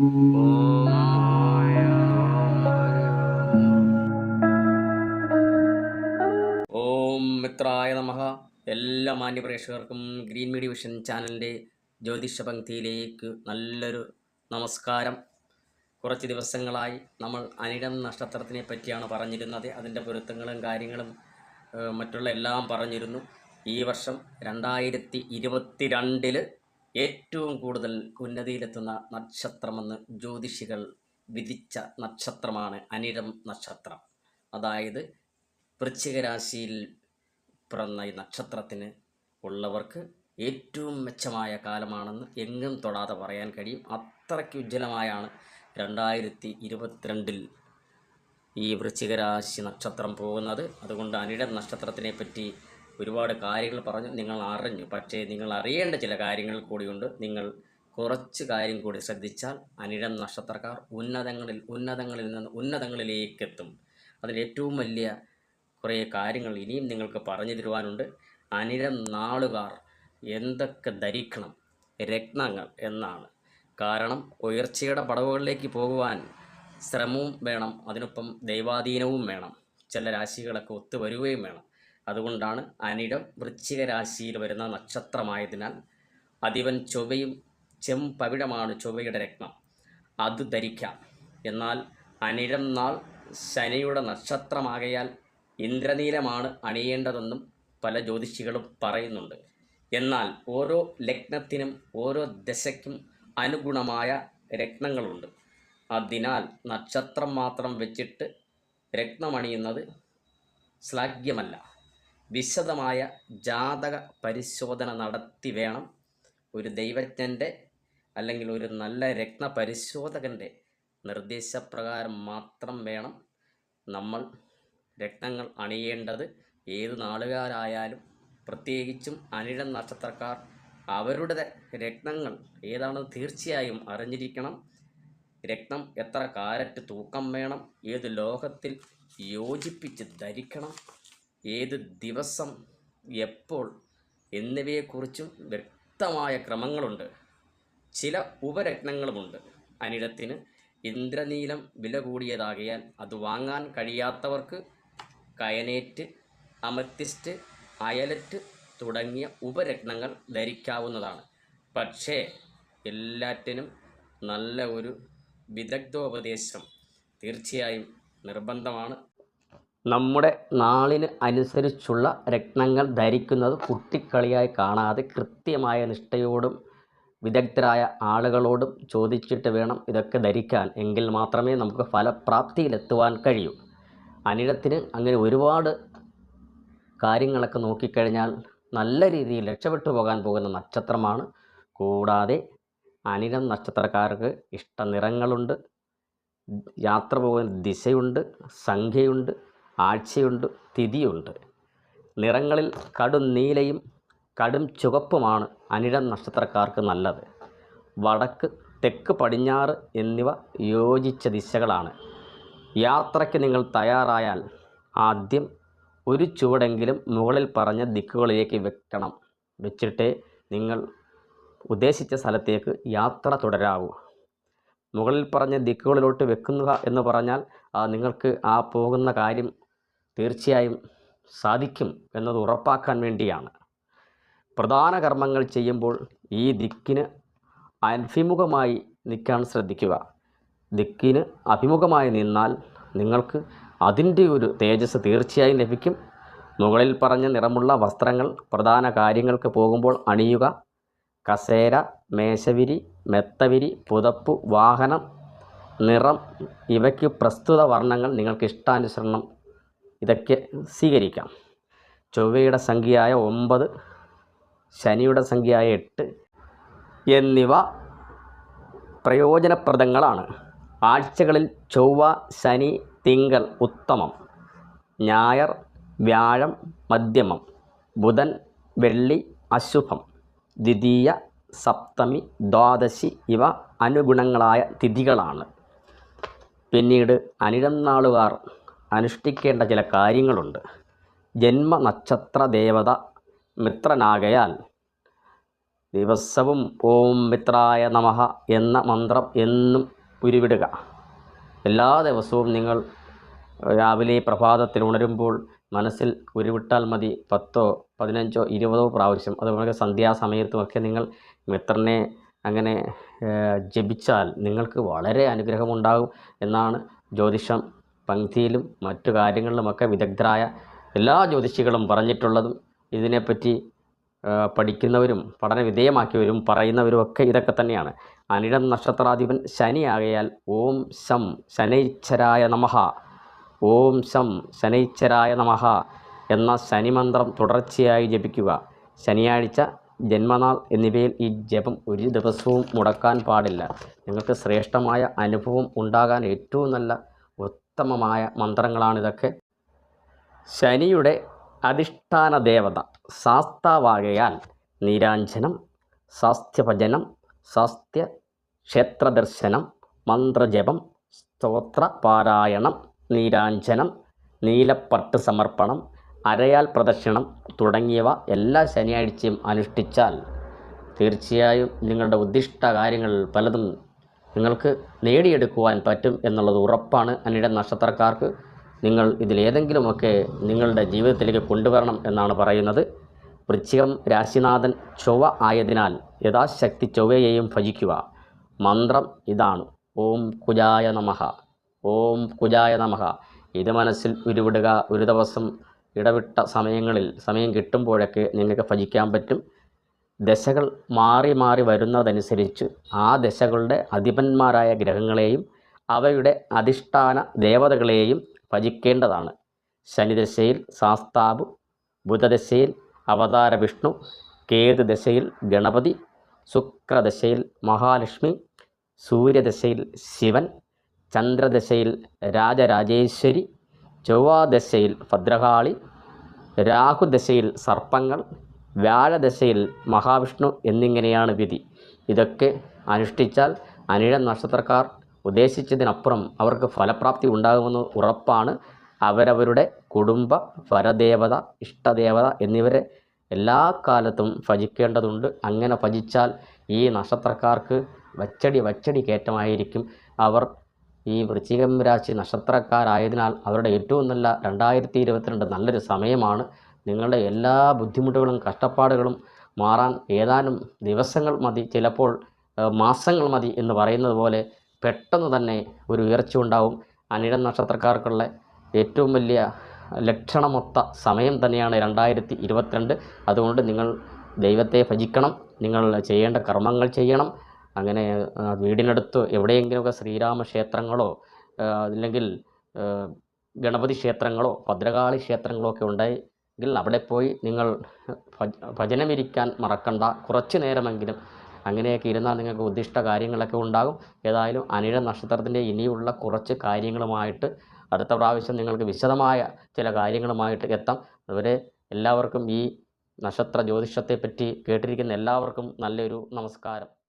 ഓം മിത്രായ നമ. എല്ലാ മാന്യപ്രേക്ഷകർക്കും green media vision ചാനലിന്റെ ജ്യോതിഷ പങ്ക്തിയിലേക്ക് നല്ലൊരു നമസ്കാരം. കുറച്ച് ദിവസങ്ങളായി നമ്മൾ അനിടം നക്ഷത്രത്തിനെ പറ്റിയാണ് പറഞ്ഞിരുന്നത്. അതിന്റെ പൊരുത്തങ്ങളും കാര്യങ്ങളും മറ്റുള്ള എല്ലാം പറഞ്ഞിരുന്നു. ഈ വർഷം രണ്ടായിരത്തി ഇരുപത്തിരണ്ടിൽ ഏറ്റവും കൂടുതൽ ഉന്നതിയിലെത്തുന്ന നക്ഷത്രമെന്ന് ജ്യോതിഷികൾ വിധിച്ച നക്ഷത്രമാണ് അനിഴം നക്ഷത്രം. അതായത് വൃശ്ചിക രാശിയിൽ പിറന്ന ഈ നക്ഷത്രത്തിന് ഉള്ളവർക്ക് ഏറ്റവും മെച്ചമായ കാലമാണെന്ന് എങ്ങും തൊടാതെ പറയാൻ കഴിയും. അത്രയ്ക്ക് ഉജ്ജ്വലമായാണ് രണ്ടായിരത്തി ഇരുപത്തിരണ്ടിൽ ഈ വൃശ്ചിക രാശി നക്ഷത്രം പോകുന്നത്. അതുകൊണ്ട് അനിടം നക്ഷത്രത്തിനെ പറ്റി ഒരുപാട് കാര്യങ്ങൾ പറഞ്ഞു നിങ്ങൾ അറിഞ്ഞു. പക്ഷേ നിങ്ങൾ അറിയേണ്ട ചില കാര്യങ്ങൾ കൂടിയുണ്ട്. നിങ്ങൾ കുറച്ച് കാര്യം കൂടി ശ്രദ്ധിച്ചാൽ അനിഴം നക്ഷത്രക്കാർ ഉന്നതങ്ങളിൽ ഉന്നതങ്ങളിൽ നിന്ന് ഉന്നതങ്ങളിലേക്ക് എത്തും അതിൽ ഏറ്റവും വലിയ കുറേ കാര്യങ്ങൾ ഇനിയും നിങ്ങൾക്ക് പറഞ്ഞു തരുവാനുണ്ട്. അനിഴം നാളുകാർ എന്തൊക്കെ ധരിക്കണം? രത്നങ്ങൾ എന്നാണ്. കാരണം ഉയർച്ചയുടെ പടവുകളിലേക്ക് പോകുവാൻ ശ്രമവും വേണം. അതിനൊപ്പം ദൈവാധീനവും വേണം. ചില രാശികളൊക്കെ ഒത്തുവരുകയും വേണം. അതുകൊണ്ടാണ് അനിടം വൃശ്ചിക രാശിയിൽ വരുന്ന നക്ഷത്രമായതിനാൽ അധിപൻ ചൊവ്വയും ചെമ്പവിടമാണ് ചൊവ്വയുടെ രത്നം. അത് ധരിക്കാം. എന്നാൽ അനിഴം നാൾ ശനിയുടെ നക്ഷത്രമാകയാൽ ഇന്ദ്രനീലമാണ് അണിയേണ്ടതെന്നും പല ജ്യോതിഷികളും പറയുന്നുണ്ട്. എന്നാൽ ഓരോ ലഗ്നത്തിനും ഓരോ ദശയ്ക്കും അനുഗുണമായ രത്നങ്ങളുണ്ട്. അതിനാൽ നക്ഷത്രം മാത്രം വെച്ചിട്ട് രത്നമണിയുന്നത് ശ്ലാഘ്യമല്ല. വിശദമായ ജാതക പരിശോധന നടത്തി വേണം. ഒരു ദൈവജ്ഞന്റെ അല്ലെങ്കിൽ ഒരു നല്ല രത്ന പരിശോധകന്റെ നിർദ്ദേശപ്രകാരം മാത്രം വേണം നമ്മൾ രത്നങ്ങൾ അണിയേണ്ടത്. ഏത് നാളുകാരായാലും പ്രത്യേകിച്ചും അനിഴം നക്ഷത്രക്കാർ അവരുടെ രത്നങ്ങൾ ഏതാണെന്ന് തീർച്ചയായും അറിഞ്ഞിരിക്കണം. രക്തം എത്ര കാരറ്റ് തൂക്കം വേണം. ഏത് ലോകത്തിൽ യോജിപ്പിച്ച് ധരിക്കണം. ഏത് ദിവസം എപ്പോൾ എന്നിവയെക്കുറിച്ചും വ്യക്തമായ ക്രമങ്ങളുണ്ട്. ചില ഉപരത്നങ്ങളുമുണ്ട്. അനിടത്തിന് ഇന്ദ്രനീലം വില കൂടിയതാകിയാൽ അത് വാങ്ങാൻ കഴിയാത്തവർക്ക് കയനേറ്റ് അമത്തിസ്റ്റ് അയലറ്റ് തുടങ്ങിയ ഉപരത്നങ്ങൾ ധരിക്കാവുന്നതാണ്. പക്ഷേ എല്ലാറ്റിനും നല്ല ഒരു വിദഗ്ധോപദേശം തീർച്ചയായും നിർബന്ധമാണ്. നമ്മുടെ നാളിന് അനുസരിച്ചുള്ള രത്നങ്ങൾ ധരിക്കുന്നത് കുട്ടിക്കളിയായി കാണാതെ കൃത്യമായ നിഷ്ഠയോടും വിദഗ്ധരായ ആളുകളോടും ചോദിച്ചിട്ട് വേണം ഇതൊക്കെ ധരിക്കാൻ. എങ്കിൽ മാത്രമേ നമുക്ക് ഫലപ്രാപ്തിയിലെത്തുവാൻ കഴിയൂ. അനിഴത്തിന് അങ്ങനെ ഒരുപാട് കാര്യങ്ങളൊക്കെ നോക്കിക്കഴിഞ്ഞാൽ നല്ല രീതിയിൽ രക്ഷപ്പെട്ടു പോകാൻ പോകുന്ന നക്ഷത്രമാണ്. കൂടാതെ അനിടം നക്ഷത്രക്കാർക്ക് ഇഷ്ട നിറങ്ങളുണ്ട് യാത്ര പോകുന്ന ദിശയുണ്ട് സംഖ്യയുണ്ട്. ആഴ്ചയുണ്ട് തിഥിയുണ്ട്. നിറങ്ങളിൽ കടും നീലയും കടും ചുവപ്പുമാണ് അനിഴം നക്ഷത്രക്കാർക്ക് നല്ലത്. വടക്ക് തെക്ക് പടിഞ്ഞാറ് എന്നിവ യോജിച്ച ദിശകളാണ്. യാത്രയ്ക്ക് നിങ്ങൾ തയ്യാറായാൽ ആദ്യം ഒരു ചുവടെങ്കിലും മുകളിൽ പറഞ്ഞ ദിക്കുകളിലേക്ക് വെക്കണം. വെച്ചിട്ടേ നിങ്ങൾ ഉദ്ദേശിച്ച സ്ഥലത്തേക്ക് യാത്ര തുടരാവൂ. മുകളിൽ പറഞ്ഞ ദിക്കുകളിലോട്ട് വെക്കുക എന്ന് പറഞ്ഞാൽ നിങ്ങൾക്ക് ആ പോകുന്ന കാര്യം തീർച്ചയായും സാധിക്കും എന്നത് ഉറപ്പാക്കാൻ വേണ്ടിയാണ്. പ്രധാന കർമ്മങ്ങൾ ചെയ്യുമ്പോൾ ഈ ദിക്കിന് അഭിമുഖമായി നിൽക്കാൻ ശ്രദ്ധിക്കുക. ദിക്കിന് അഭിമുഖമായി നിന്നാൽ നിങ്ങൾക്ക് അതിന്റെ ഒരു തേജസ് തീർച്ചയായും ലഭിക്കും. മുകളിൽ പറഞ്ഞ നിറമുള്ള വസ്ത്രങ്ങൾ പ്രധാന കാര്യങ്ങൾക്ക് പോകുമ്പോൾ അണിയുക. കസേര മേശവിരി മെത്തവിരി പുതപ്പ് വാഹനം നിറം ഇവയ്ക്ക് പ്രസ്തുത വർണങ്ങൾ നിങ്ങൾക്ക് ഇഷ്ടാനുസരണം ഇതൊക്കെ സ്വീകരിക്കാം. ചൊവ്വയുടെ സംഖ്യയായ ഒമ്പത് ശനിയുടെ സംഖ്യയായ എട്ട് എന്നിവ പ്രയോജനപ്രദങ്ങളാണ്. ആഴ്ചകളിൽ ചൊവ്വ ശനി തിങ്കൾ ഉത്തമം. ഞായർ വ്യാഴം മധ്യമം. ബുധൻ വെള്ളി അശുഭം. ദ്വിതീയ സപ്തമി ദ്വാദശി ഇവ അനുഗുണങ്ങളായ തിഥികളാണ്. പിന്നീട് അനിഴം നാളുകാർ അനുഷ്ഠിക്കേണ്ട ചില കാര്യങ്ങളുണ്ട്. ജന്മ നക്ഷത്ര ദേവത മിത്രനാകയാൽ ദിവസവും ഓം മിത്രായ നമഹ എന്ന മന്ത്രം എന്നും ഉരുവിടുക. എല്ലാ ദിവസവും നിങ്ങൾ രാവിലെ പ്രഭാതത്തിൽ ഉണരുമ്പോൾ മനസ്സിൽ ഉരുവിട്ടാൽ മതി. പത്തോ പതിനഞ്ചോ ഇരുപതോ പ്രാവശ്യം. അതുപോലെ സന്ധ്യാസമയത്തുമൊക്കെ നിങ്ങൾ മിത്രനെ അങ്ങനെ ജപിച്ചാൽ നിങ്ങൾക്ക് വളരെ അനുഗ്രഹമുണ്ടാകും എന്നാണ് ജ്യോതിഷം പങ്ക്തിയിലും മറ്റു കാര്യങ്ങളിലുമൊക്കെ വിദഗ്ധരായ എല്ലാ ജ്യോതിഷികളും പറഞ്ഞിട്ടുള്ളതും ഇതിനെപ്പറ്റി പഠിക്കുന്നവരും പഠന വിധേയമാക്കിയവരും പറയുന്നവരും ഒക്കെ ഇതൊക്കെ തന്നെയാണ്. അനിഴം നക്ഷത്രാധിപൻ ശനിയാകയാൽ ഓം ശം ശനൈശ്വരായ നമഹ ഓം ശം ശനൈശ്വരായ നമഹ എന്ന ശനിമന്ത്രം തുടർച്ചയായി ജപിക്കുക. ശനിയാഴ്ച ജന്മനാൾ എന്നിവയിൽ ഈ ജപം ഒരു ദിവസവും മുടക്കാൻ പാടില്ല. നിങ്ങൾക്ക് ശ്രേഷ്ഠമായ അനുഭവം ഉണ്ടാകാൻ ഏറ്റവും നല്ല ഉത്തമമായ മന്ത്രങ്ങളാണിതൊക്കെ. ശനിയുടെ അധിഷ്ഠാന ദേവത ശാസ്താവാകയാൽ നീരാഞ്ജനം സാസ്ത്യഭജനം സാസ്ത്യ ക്ഷേത്രദർശനം മന്ത്രജപം സ്തോത്ര പാരായണം നീരാഞ്ജനം നീലപ്പട്ട് സമർപ്പണം അരയാൽ പ്രദക്ഷിണം തുടങ്ങിയവ എല്ലാ ശനിയാഴ്ചയും അനുഷ്ഠിച്ചാൽ തീർച്ചയായും നിങ്ങളുടെ ഉദ്ദിഷ്ട കാര്യങ്ങൾ പലതും നിങ്ങൾക്ക് നേടിയെടുക്കുവാൻ പറ്റും എന്നുള്ളത് ഉറപ്പാണ്. അനിട നക്ഷത്രക്കാർക്ക് നിങ്ങൾ ഇതിലേതെങ്കിലുമൊക്കെ നിങ്ങളുടെ ജീവിതത്തിലേക്ക് കൊണ്ടുവരണം എന്നാണ് പറയുന്നത്. വൃശ്ചികം രാശിനാഥൻ ചൊവ്വ ആയതിനാൽ യഥാശക്തി ചൊവ്വയെയും ഭജിക്കുക. മന്ത്രം ഇതാണ്. ഓം കുജായ നമഃ. ഓം കുജായ നമഃ. ഇത് മനസ്സിൽ ഉരുവിടുക ഒരു ദിവസം ഇടവിട്ട സമയങ്ങളിൽ സമയം കിട്ടുമ്പോഴൊക്കെ നിങ്ങൾക്ക് ഭജിക്കാൻ പറ്റും. ദശകൾ മാറി മാറി വരുന്നതനുസരിച്ച് ആ ദശകളുടെ അധിപന്മാരായ ഗ്രഹങ്ങളെയും അവയുടെ അധിഷ്ഠാന ദേവതകളെയും ഭജിക്കേണ്ടതാണ്. ശനിദശയിൽ സാസ്താബ് ബുധദശയിൽ അവതാര വിഷ്ണു കേതു ദശയിൽ ഗണപതി ശുക്രദശയിൽ മഹാലക്ഷ്മി സൂര്യദശയിൽ ശിവൻ ചന്ദ്രദശയിൽ രാജരാജേശ്വരി ചൊവ്വാദശയിൽ ഭദ്രകാളി രാഹുദശയിൽ സർപ്പങ്ങൾ വ്യാഴദശയിൽ മഹാവിഷ്ണു എന്നിങ്ങനെയാണ് വിധി. ഇതൊക്കെ അനുഷ്ഠിച്ചാൽ അനിഴ നക്ഷത്രക്കാർ ഉദ്ദേശിച്ചതിനപ്പുറം അവർക്ക് ഫലപ്രാപ്തി ഉണ്ടാകുമെന്ന് ഉറപ്പാണ്. അവരവരുടെ കുടുംബ വരദേവത ഇഷ്ടദേവത എന്നിവരെ എല്ലാ കാലത്തും ഭജിക്കേണ്ടതുണ്ട്. അങ്ങനെ ഭജിച്ചാൽ ഈ നക്ഷത്രക്കാർക്ക് വച്ചടി വച്ചടി കയറ്റമായിരിക്കും. അവർ ഈ വൃശ്ചികം രാശി നക്ഷത്രക്കാരായതിനാൽ അവരുടെ ഏറ്റവും നല്ല രണ്ടായിരത്തി ഇരുപത്തിരണ്ട് നല്ലൊരു സമയമാണ്. നിങ്ങളുടെ എല്ലാ ബുദ്ധിമുട്ടുകളും കഷ്ടപ്പാടുകളും മാറാൻ ഏതാനും ദിവസങ്ങൾ മതി ചിലപ്പോൾ മാസങ്ങൾ മതി എന്ന് പറയുന്നത് പോലെ പെട്ടെന്ന് തന്നെ ഒരു ഉയർച്ച ഉണ്ടാവും. അനിഴം നക്ഷത്രക്കാർക്കുള്ള ഏറ്റവും വലിയ ലക്ഷണമൊത്ത സമയം തന്നെയാണ് രണ്ടായിരത്തി ഇരുപത്തിരണ്ട് അതുകൊണ്ട് നിങ്ങൾ ദൈവത്തെ ഭജിക്കണം നിങ്ങൾ ചെയ്യേണ്ട കർമ്മങ്ങൾ ചെയ്യണം. അങ്ങനെ വീടിനടുത്ത് എവിടെയെങ്കിലുമൊക്കെ ശ്രീരാമ ക്ഷേത്രങ്ങളോ അല്ലെങ്കിൽ ഗണപതി ക്ഷേത്രങ്ങളോ ഭദ്രകാളി ക്ഷേത്രങ്ങളോ ഒക്കെ ഉണ്ടെങ്കിൽ അവിടെ പോയി നിങ്ങൾ ഭജ ഭജനമിരിക്കാൻ മറക്കണ്ട. കുറച്ച് നേരമെങ്കിലും അങ്ങനെയൊക്കെ ഇരുന്നാൽ നിങ്ങൾക്ക് ഉദ്ദിഷ്ട കാര്യങ്ങളൊക്കെ ഉണ്ടാകും. ഏതായാലും അനിഴ നക്ഷത്രത്തിന്റെ ഇനിയുള്ള കുറച്ച് കാര്യങ്ങളുമായിട്ട് അടുത്ത പ്രാവശ്യം നിങ്ങൾക്ക് വിശദമായ ചില കാര്യങ്ങളുമായിട്ട് എത്താം. അതുവരെ എല്ലാവർക്കും ഈ നക്ഷത്ര ജ്യോതിഷത്തെപ്പറ്റി കേട്ടിരിക്കുന്ന എല്ലാവർക്കും നല്ലൊരു നമസ്കാരം.